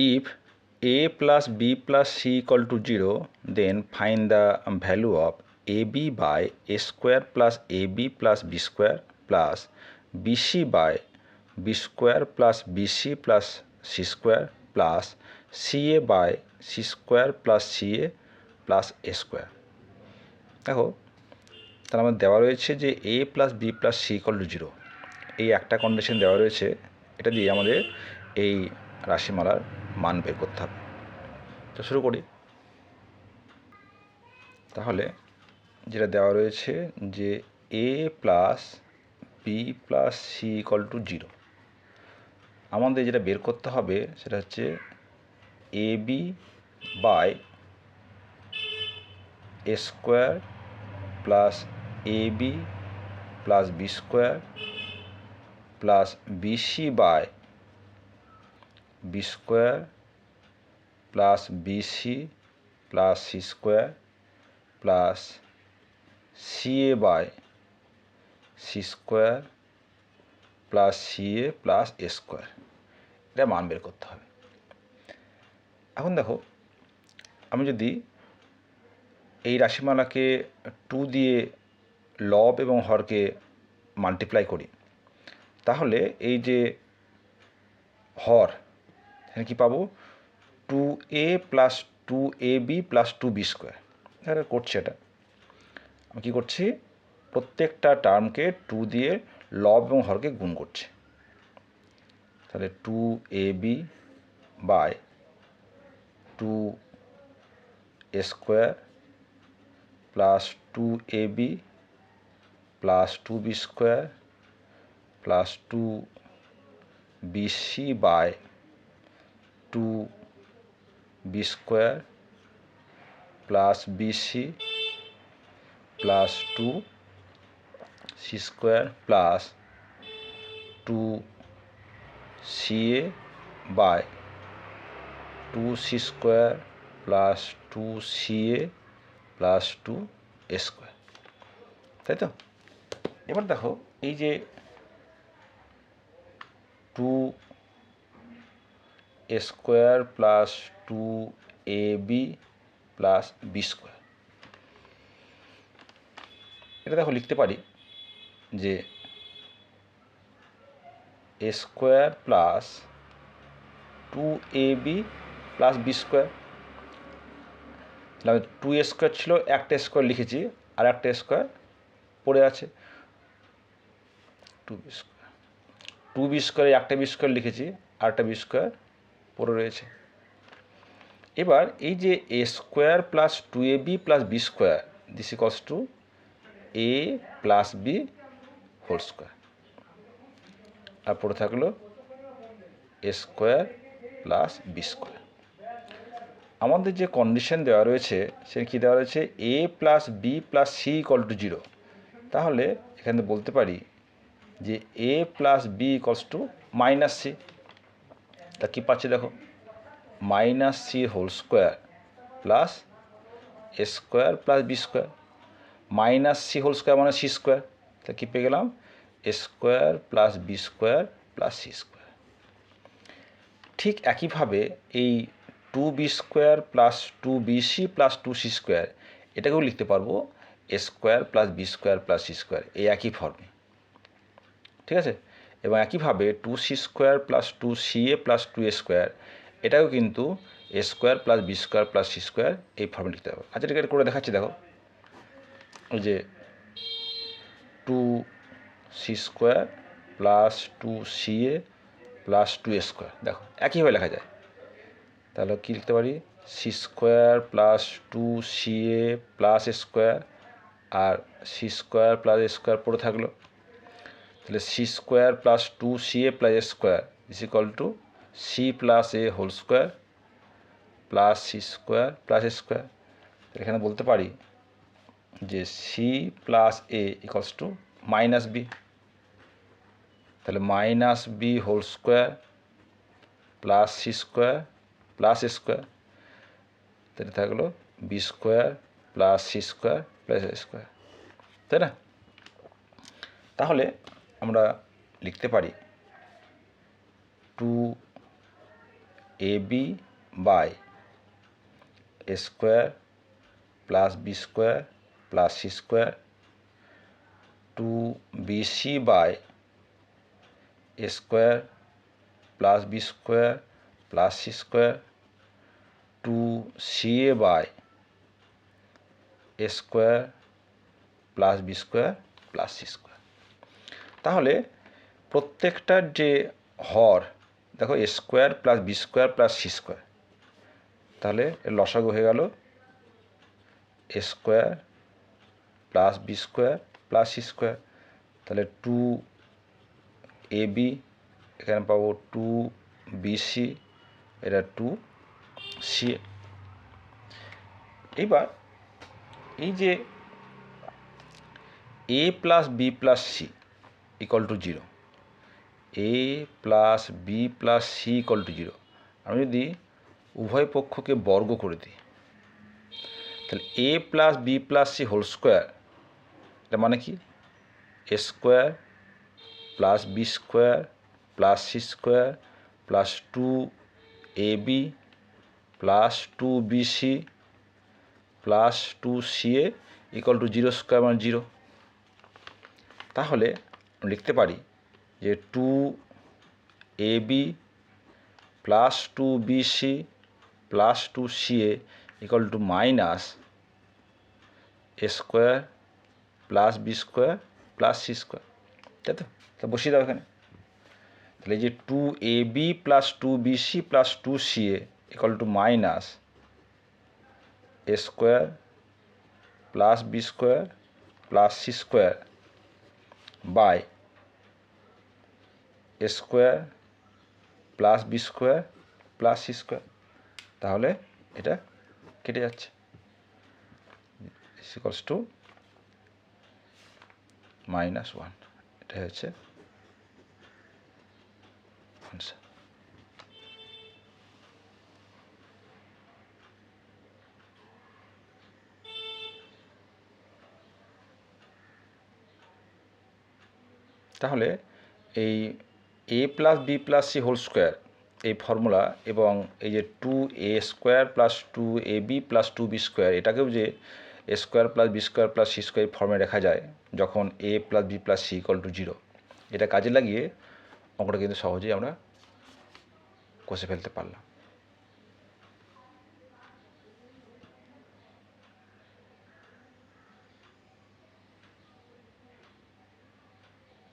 if a plus b plus c equal to 0 then find the value of ab by a square plus ab plus b square plus bc by b square plus bc plus c square plus ca by c square plus ca plus a square দেখো তার আমাদের দেওয়া রয়েছে যে A plus B plus C equal to zero এই একটা condition দেওয়া রয়েছে এটা দিয়ে আমাদের এই রাশিমালার মান বের করতে হবে। তো শুরু করি। তাহলে যেটা দেওয়া রয়েছে যে A plus B plus C equal to zero আমাদের যেটা বের করতে হবে সেটা হচ্ছে A B by A square plus A B plus B square plus B C by B square plus B C plus C square plus C A by C square plus C A plus A square এটা মান বের করতে হবে। এখন দেখো, আমি যদি এই রাশিমালাকে টু দিয়ে লব এবং হরকে মাল্টিপ্লাই করি, তাহলে এই যে হর এখানে কী পাবো? Two A plus two A B plus two B square এখানে করছি এটা। আমি কী করছি? প্রত্যেকটা টার্মকে টু দিয়ে লব এবং হরকে গুণ করছি। তাহলে two A B by two A square plus two A B plus two B square plus two B C by two B square plus B C plus two C square plus two C A by two C square plus two C A plus two A square তাই তো এবার দেখো, এই যে two A square plus two A B plus B square. এটা দেখো লিখতে পারি যে A square plus two A B plus B square. Two A square ছিল, একটা স্কোয়ার লিখেছি, আর একটা স্কোয়ার পড়ে আছে। Two B square. Two B স্কোয়ারে একটা বি স্কোয়ার লিখেছি, আর একটা বি স্কোয়ার পড়ে রয়েছে। এবার এই যে A square plus two A B plus B square this equals two A plus B whole square আর পড়ে থাকল A square plus B square আমাদের যে কন্ডিশন দেওয়া রয়েছে সে কী দেওয়া রয়েছে? A plus B plus C equal to zero তাহলে এখানে বলতে পারি যে A plus B equals to minus C তা কী পাচ্ছি দেখো? Minus C whole square plus A square plus B square. Minus C whole square মানে সি স্কোয়ার। তা কী পেয়ে গেলাম? A square plus B square plus C square. ঠিক একইভাবে এই two B square plus two B C plus two C square, এটাকেও লিখতে পারব A square plus B square plus C square, এই একই ফর্মে। ঠিক আছে? এবং একইভাবে two C square plus two C A plus two A square এটাও কিন্তু A square plus B square plus C square এই ফর্মে লিখতে হবে। আচ্ছা এটা করে দেখাচ্ছি? দেখো, ওই যে two C square plus two C A plus two A square দেখো, একইভাবে লেখা যায়। তাহলে কী লিখতে পারি? C square plus two C A plus square R C square plus square পড়ে থাকল। তাহলে C square plus two C A plus A square is equal to C plus A whole square plus C square plus A square এখানে বলতে পারি যে C plus A equals to minus B তাহলে minus B whole square plus C square plus A square তাহলে থাকল B square plus C square plus A square তাই না? তাহলে আমরা লিখতে পারি two A B by A square plus B square plus C square two B C by A square plus B square plus C square two C A by A square plus B square plus C square তাহলে প্রত্যেকটার যে হর, দেখো A square plus B square plus C square তাহলে লসাগু হয়ে গেল A square plus B square plus C square তাহলে two A B এখানে পাবো টু বি সি এটা টু সি এবার এই যে A plus B plus C equal to zero A plus B plus C equal to zero আমি যদি উভয় পক্ষকে বর্গ করে দিই, তাহলে A plus B plus C whole square এটা মানে কি? A square plus B square plus C square plus two A B plus two B C plus two C A equal to zero square মানে zero তাহলে লিখতে পারি যে two A B plus two B C plus two C A equal to minus A square plus B square plus C square তাই তো? তা বসিয়ে দাও এখানে। তাহলে যে two A B plus two B C plus two C A equal to minus A square plus B square plus C square by A square plus B square plus C square. তাহলে এটা কেটে যাচ্ছে। Equals to minus one এটাই হচ্ছে answer তাহলে এই A plus B plus C whole square এই formula এবং এই যে two A square plus two A B plus two B square এটাকেও যে A square plus B square plus C square ফর্মে রেখা যায় যখন A plus B plus C equal to zero এটা কাজে লাগিয়ে অঙ্কটা কিন্তু সহজেই আমরা কষে ফেলতে পারলাম।